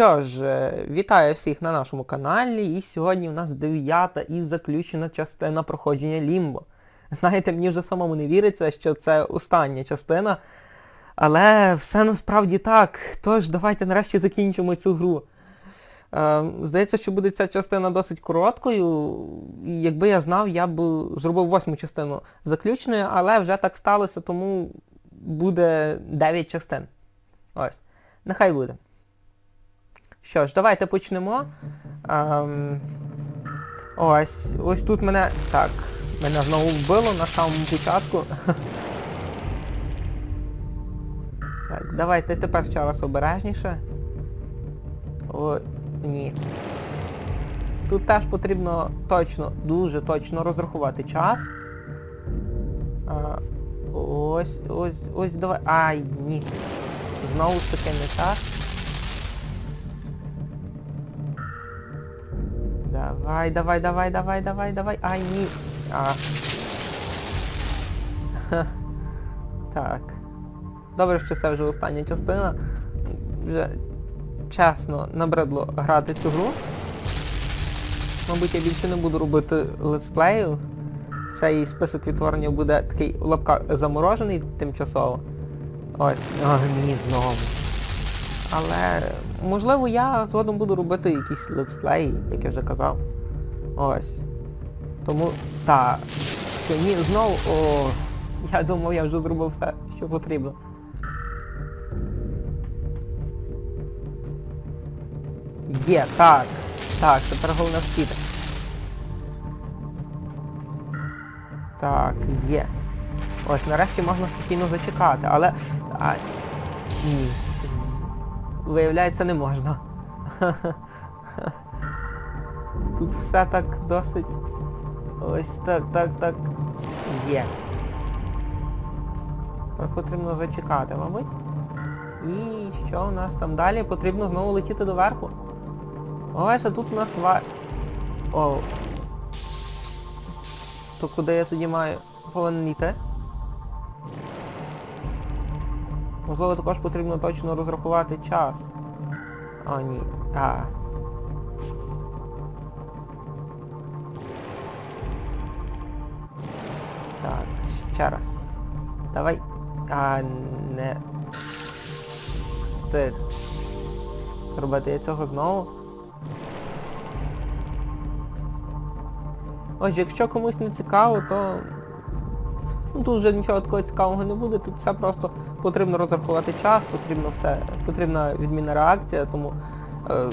Що ж, е, вітаю всіх на нашому каналі, і сьогодні у нас дев'ята і заключена частина проходження Лімбо. Знаєте, мені вже самому не віриться, що це остання частина, але все насправді так. Тож, давайте нарешті закінчимо цю гру. Е, здається, що буде ця частина досить короткою, і якби я знав, я б зробив восьму частину заключною, але вже так сталося, тому буде 9 частин. Ось. Нехай буде. Що ж, давайте почнемо. Ем, ось, ось тут мене... Так, мене знову вбило на самому початку. Так, давайте тепер ще раз обережніше. О, ні. Тут теж потрібно точно, дуже точно розрахувати час. А, ось, ось, ось, давай. Ай, ні. Знову ж таки не так. Давай, давай, давай, давай, давай, давай. Ай, ні. А. Так. Добре, що це вже остання частина. Вже чесно набридло грати цю гру. Мабуть, я більше не буду робити летсплею. Цей список відтворення буде такий в лапках заморожений тимчасово. Ось. О, ні, знову. Але можливо я згодом буду робити якісь летсплеї, як я вже казав. Ось. Тому так. Ні, знову... О, я думав, я вже зробив все, що потрібно. Є, так. Так, тепер головне вспіти. Так, є. Ось, нарешті можна спокійно зачекати, але... А, ні. Виявляється, не можна. Тут все так досить... Ось так, так, так. Є. Тепер потрібно зачекати, мабуть. І що у нас там далі? Потрібно знову летіти доверху. Ось, а тут у нас ва... О. То куди я тоді маю повинен йти? Можливо, також потрібно точно розрахувати час. О, ні. А. Так, ще раз. Давай. А, не. Встиг. Зробити я цього знову. Ось, якщо комусь не цікаво, то... Ну, тут вже нічого такого цікавого не буде, тут все просто потрібно розрахувати час, потрібно все, потрібна відмінна реакція, тому е,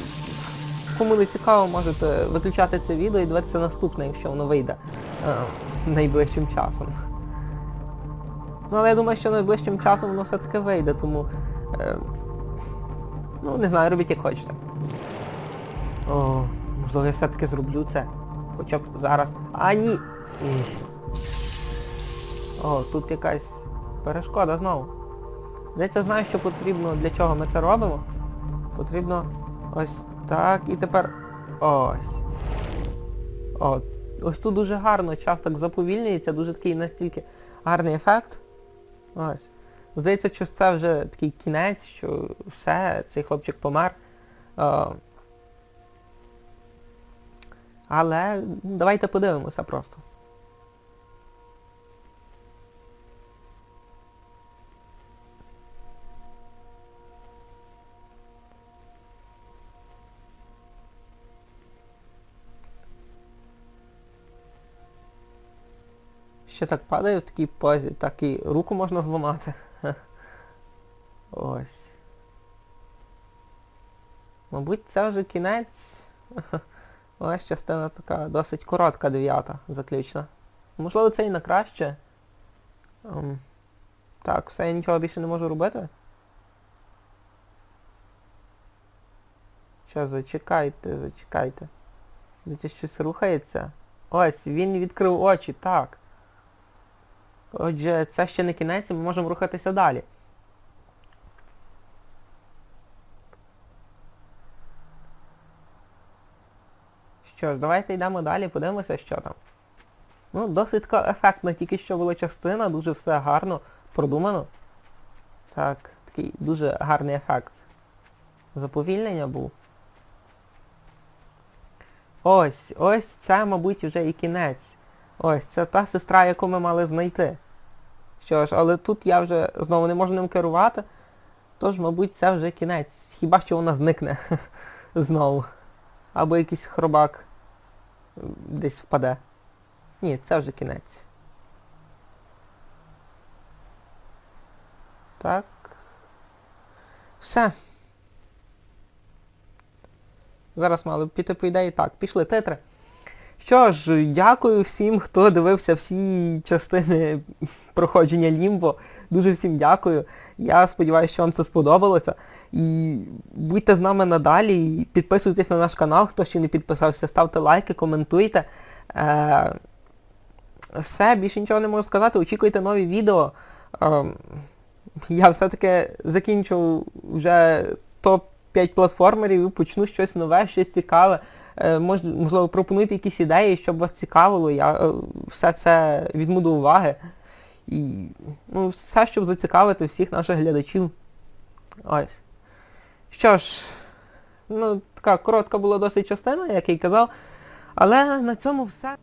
кому не цікаво, можете виключати це відео і дивитися наступне, якщо воно вийде е, найближчим часом. Ну, але я думаю, що найближчим часом воно все-таки вийде, тому... Е, ну, не знаю, робіть як хочете. О, можливо, я все-таки зроблю це. Хоча б зараз. А, ні! О, тут якась перешкода знову. Здається, знаю, що потрібно, для чого ми це робимо. Потрібно ось так і тепер... Ось. О, ось тут дуже гарно, час так заповільнюється, дуже такий настільки гарний ефект. Ось. Здається, що це вже такий кінець, що все, цей хлопчик помер. Е, але давайте подивимося просто. Ще так падає в такій позі, так і руку можна зламати. Ось. Мабуть, це вже кінець. Ось частина така досить коротка, дев'ята, заключна. Можливо, це і на краще. Ем, так, все, я нічого більше не можу робити. Що, зачекайте, зачекайте. Десь щось рухається. Ось, він відкрив очі, так. Отже, це ще не кінець, ми можемо рухатися далі. Що ж, давайте йдемо далі, подивимося, що там. Ну, досить ефектна, тільки що була частина, дуже все гарно, продумано. Так, такий дуже гарний ефект Заповільнення був. Ось, ось це, мабуть, вже і кінець. Ось, це та сестра, яку ми мали знайти. Що ж, але тут я вже знову не можу ним керувати. Тож, мабуть, це вже кінець. Хіба що вона зникне знову. Або якийсь хробак десь впаде. Ні, це вже кінець. Так. Все. Зараз мали б піти по ідеї. Так, пішли титри. Що ж, дякую всім, хто дивився всі частини проходження Лімбо. Дуже всім дякую. Я сподіваюся, що вам це сподобалося. І будьте з нами надалі. І підписуйтесь на наш канал, хто ще не підписався, ставте лайки, коментуйте. Е, все, більше нічого не можу сказати. Очікуйте нові відео. Ем, я все-таки закінчу вже топ-5 платформерів і почну щось нове, щось цікаве. Е, мож- можливо, пропонуйте якісь ідеї, щоб вас цікавило. Я е, все це візьму до уваги. І ну, все, щоб зацікавити всіх наших глядачів. Ось. Що ж, ну, така коротка була досить частина, як я й казав. Але на цьому все.